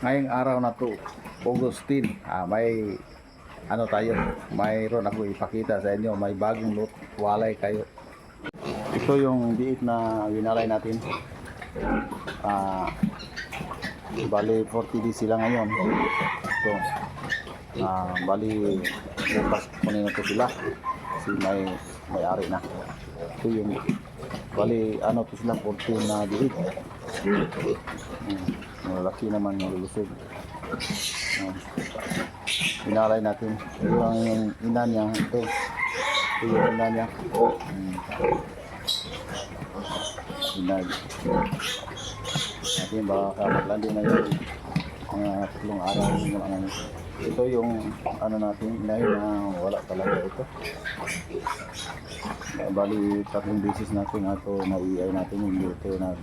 ngayong araw na to, Augustine, ah, may ano tayo, mayroon ako ipakita sa inyo, may bagong lot, walay kayo. Ito yung biik na winalay natin. Ah, bali 40 days sila ngayon. Ito. Ah, bali bukas kunin na to sila. Kasi may may-ari na. Ito yung bali ano to sila 14 na biik. Hmm, malaki naman yung lulusog. Ah, Pinalay natin. Ito ang yung ina niya. Ito. Ito yung ina niya. Hmm. Ina. Natin baka maglandi na yun. Mga tatlong araw yung ano. Ito yung ano natin, inahin na wala talaga ito. Bali, tatlong beses natin na ito na-iay natin hindi ito na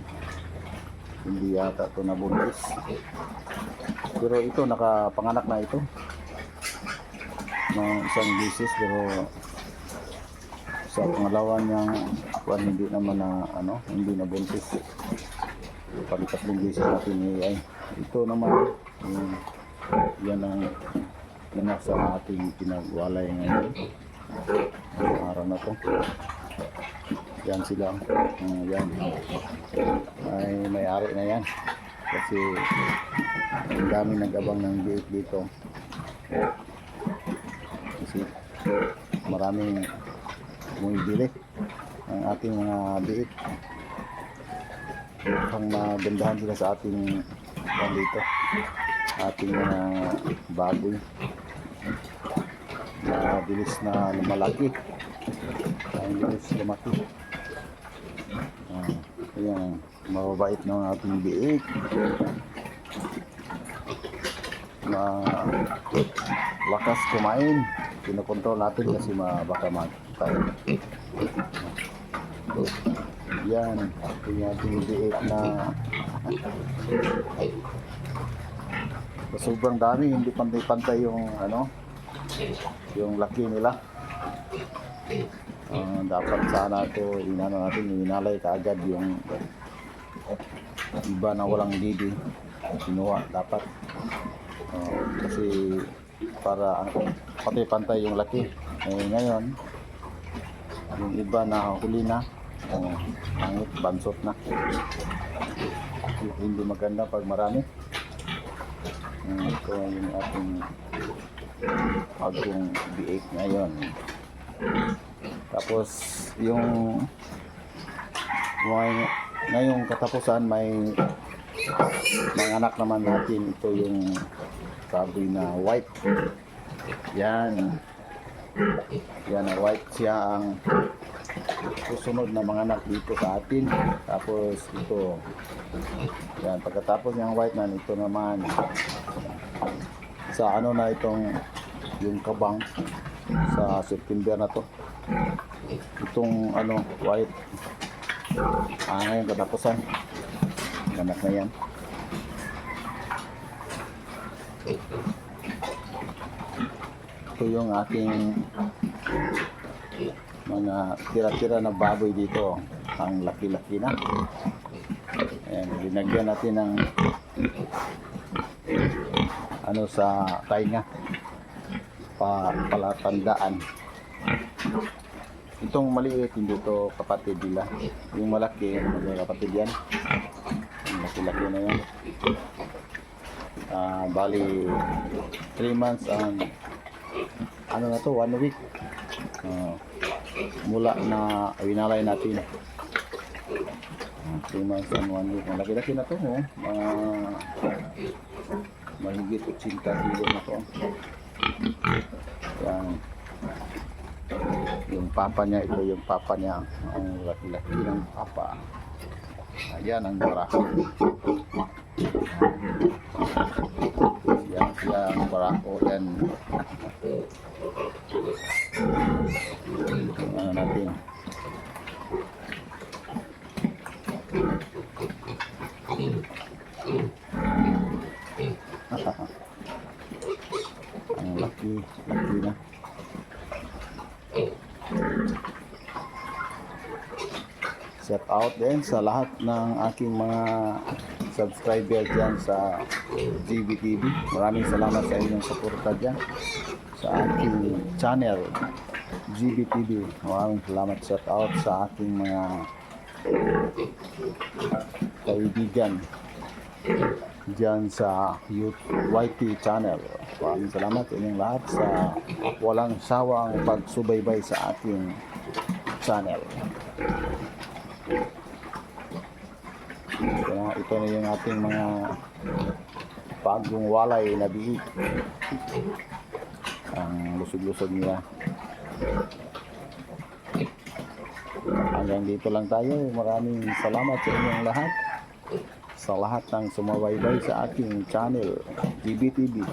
hindi yata ito nabuntis. Pero ito, nakapanganak na ito. Ng isang beses pero sa pangalawa niyang kuan hindi naman na ano hindi na buntis pag tatlong beses natin ay ito naman yung, yan ang yan ang sa ating pinagwalay ngayon. Ang araw na to. Yan sila. Yan ay may-ari na yan. Kasi ang dami nag-abang ng biik dito. Kasi maraming bumibili ang ating mga biik. Ang magandahan sila sa ating yan dito. Ating mga baboy. Na bilis na lumalaki. Ang bilis lumaki. Ah, ayan mababait ng ating biik. Na lakas kumain. Kinokontrol natin kasi baka matay. Yan yung ating biik na sobrang dami hindi pantay-pantay yung ano yung laki nila. Ah, dapat sana ito inano natin inalay kaagad yung iba na walang didi kinuha dapat. Ah, kasi para ang pati pantay yung laki. Eh, ngayon yung iba na huli na. Oh, pangit bansot na. Hindi maganda pag marami. Hmm, ito yung ating agong biik ngayon. Tapos yung may, ngayong katapusan may mga anak naman natin. Ito yung sabi na white. Yan. Yan na white siya ang susunod na mga anak dito sa atin. Tapos ito yan pagkatapos niyang white na ito naman. Sa ano na itong yung kabang sa September na to? Itong ano white ah ngayon katapusan anak na yan. Ito yung aking mga tira-tira na baboy dito. Ang laki-laki na. Ayan, linagyan natin ng ano sa tainga. Pa palatandaan itong maliit hindi to kapatid nila yung malaki mga kapatid yan yung laki-laki na yan Ah, bali 3 months and ano na to, one week. Ah, mula na winalay natin. 3 months and one week. Malaki-laki na to, oh. Mga mahigit 80 kilo na to. Yan. Yung papa niya, ito yung papa niya. Ang laki-laki ng papa. Ayan ang barako. Yan siya ang barako. Yan. Ano natin. ang laki, laki na. Shout out din sa lahat ng aking mga subscriber dyan sa GBTV. Maraming salamat sa inyong suporta dyan sa aking channel GBTV. Maraming salamat shout out sa aking mga kaibigan dyan sa YT channel. Maraming salamat sa inyong lahat sa walang sawang pagsubaybay sa ating channel. Ito na, ito na yung ating mga bagong walay na biik. Ang lusog-lusog nila. Hanggang dito lang tayo. Maraming salamat sa inyong lahat. Sa lahat ng sumabaybay sa aking channel, GBTV.